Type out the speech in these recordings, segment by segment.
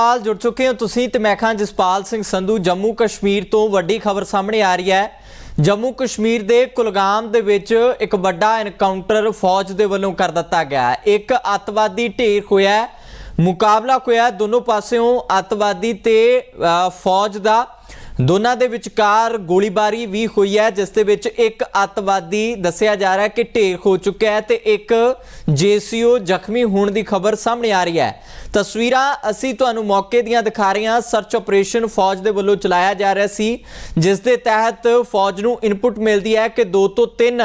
ਨਾਲ ਜੁੜ ਚੁੱਕੇ ਹੋ ਤੁਸੀਂ ਤੇ ਮੈਂ ਖਾਂ ਜਸਪਾਲ ਸਿੰਘ ਸੰਧੂ ਜੰਮੂ ਕਸ਼ਮੀਰ ਤੋਂ ਵੱਡੀ ਖਬਰ ਸਾਹਮਣੇ ਆ ਰਹੀ ਹੈ। ਜੰਮੂ ਕਸ਼ਮੀਰ ਦੇ ਕੁਲਗਾਮ ਦੇ ਵਿੱਚ ਇੱਕ ਵੱਡਾ ਐਨਕਾਊਂਟਰ ਫੌਜ ਦੇ ਵੱਲੋਂ ਕਰ ਦਿੱਤਾ ਗਿਆ ਹੈ। ਇੱਕ ਅੱਤਵਾਦੀ ਢੇਰ ਹੋਇਆ ਮੁਕਾਬਲਾ ਹੋਇਆ ਹੈ। ਦੋਨੋਂ ਪਾਸਿਓਂ ਅੱਤਵਾਦੀ ਤੇ ਅ, ਫੌਜ ਦਾ ਦੋਨਾਂ ਦੇ ਵਿਚਕਾਰ ਗੋਲੀਬਾਰੀ ਵੀ ਹੋਈ ਹੈ, ਜਿਸ ਦੇ ਵਿੱਚ ਇੱਕ ਅੱਤਵਾਦੀ ਦੱਸਿਆ ਜਾ ਰਿਹਾ ਹੈ ਕਿ ਢੇਰ ਹੋ ਚੁੱਕਿਆ ਹੈ ਤੇ ਇੱਕ ਜੇਸੀਓ ਜ਼ਖਮੀ ਹੋਣ ਦੀ ਖਬਰ ਸਾਹਮਣੇ ਆ ਰਹੀ ਹੈ। ਤਸਵੀਰਾਂ ਅਸੀਂ ਤੁਹਾਨੂੰ ਮੌਕੇ ਦੀਆਂ ਦਿਖਾ ਰਹੇ ਹਾਂ। ਸਰਚ ਆਪਰੇਸ਼ਨ ਫੌਜ ਦੇ ਵੱਲੋਂ ਚਲਾਇਆ ਜਾ ਰਿਹਾ ਸੀ, ਜਿਸ ਦੇ ਤਹਿਤ ਫੌਜ ਨੂੰ ਇਨਪੁਟ ਮਿਲਦੀ ਹੈ ਕਿ 2 ਤੋਂ 3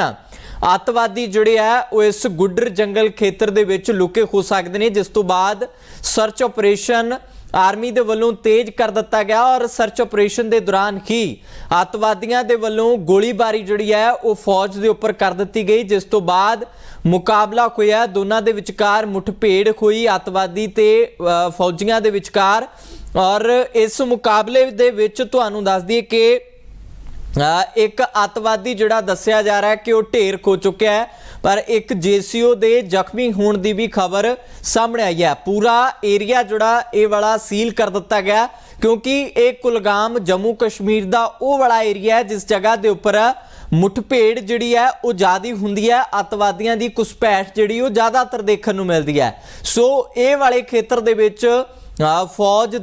ਅੱਤਵਾਦੀ ਜਿਹੜੇ ਆ ਉਹ ਇਸ ਗੁੱਡਰ ਜੰਗਲ ਖੇਤਰ ਦੇ ਵਿੱਚ ਲੁਕੇ ਹੋ ਸਕਦੇ ਨੇ, ਜਿਸ ਤੋਂ ਬਾਅਦ ਸਰਚ ਆਪਰੇਸ਼ਨ ਆਰਮੀ ਦੇ ਵੱਲੋਂ ਤੇਜ਼ ਕਰ ਦਿੱਤਾ ਗਿਆ ਔਰ ਸਰਚ ਆਪਰੇਸ਼ਨ ਦੇ ਦੌਰਾਨ ਹੀ ਅੱਤਵਾਦੀਆਂ ਦੇ ਵੱਲੋਂ ਗੋਲੀਬਾਰੀ ਜਿਹੜੀ ਹੈ, ਉਹ ਫੌਜ ਦੇ ਉੱਪਰ ਕਰ ਦਿੱਤੀ ਗਈ, ਜਿਸ ਤੋਂ ਬਾਅਦ ਮੁਕਾਬਲਾ ਹੋਇਆ। ਦੋਨਾਂ ਦੇ ਵਿਚਕਾਰ ਮੁੱਠਭੇੜ ਹੋਈ ਅੱਤਵਾਦੀ ਤੇ ਫੌਜੀਆਂ ਦੇ ਵਿਚਕਾਰ। ਔਰ ਇਸ ਮੁਕਾਬਲੇ ਦੇ ਵਿੱਚ ਤੁਹਾਨੂੰ ਦੱਸ ਦਈਏ ਕਿ ਇੱਕ ਅੱਤਵਾਦੀ ਜਿਹੜਾ ਦੱਸਿਆ ਜਾ ਰਿਹਾ ਹੈ ਕਿ ਉਹ ਢੇਰ ਖੋ ਚੁੱਕਿਆ ਹੈ, ਪਰ ਇੱਕ ਜੇਸੀਓ ਦੇ ਜ਼ਖਮੀ ਹੋਣ ਦੀ ਵੀ ਖਬਰ ਸਾਹਮਣੇ ਆਈ ਹੈ। ਪੂਰਾ ਏਰੀਆ ਜਿਹੜਾ ਇਹ ਵਾਲਾ ਸੀਲ ਕਰ ਦਿੱਤਾ ਗਿਆ ਕਿਉਂਕਿ ਇਹ ਕੁਲਗਾਮ ਜੰਮੂ ਕਸ਼ਮੀਰ ਦਾ ਉਹ ਵਾਲਾ ਏਰੀਆ ਹੈ, ਜਿਸ ਜਗ੍ਹਾ ਦੇ ਉੱਪਰ ਮੁੱਠਭੇੜ ਜਿਹੜੀ ਹੈ, ਉਹ ਜ਼ਿਆਦੀ ਹੁੰਦੀ ਹੈ। ਅੱਤਵਾਦੀਆਂ ਦੀ ਘੁਸਪੈਠ ਜਿਹੜੀ ਉਹ ਜ਼ਿਆਦਾਤਰ ਦੇਖਣ ਨੂੰ ਮਿਲਦੀ ਹੈ। ਸੋ ਇਹ ਵਾਲੇ ਖੇਤਰ ਦੇ ਵਿੱਚ ਫੌਜ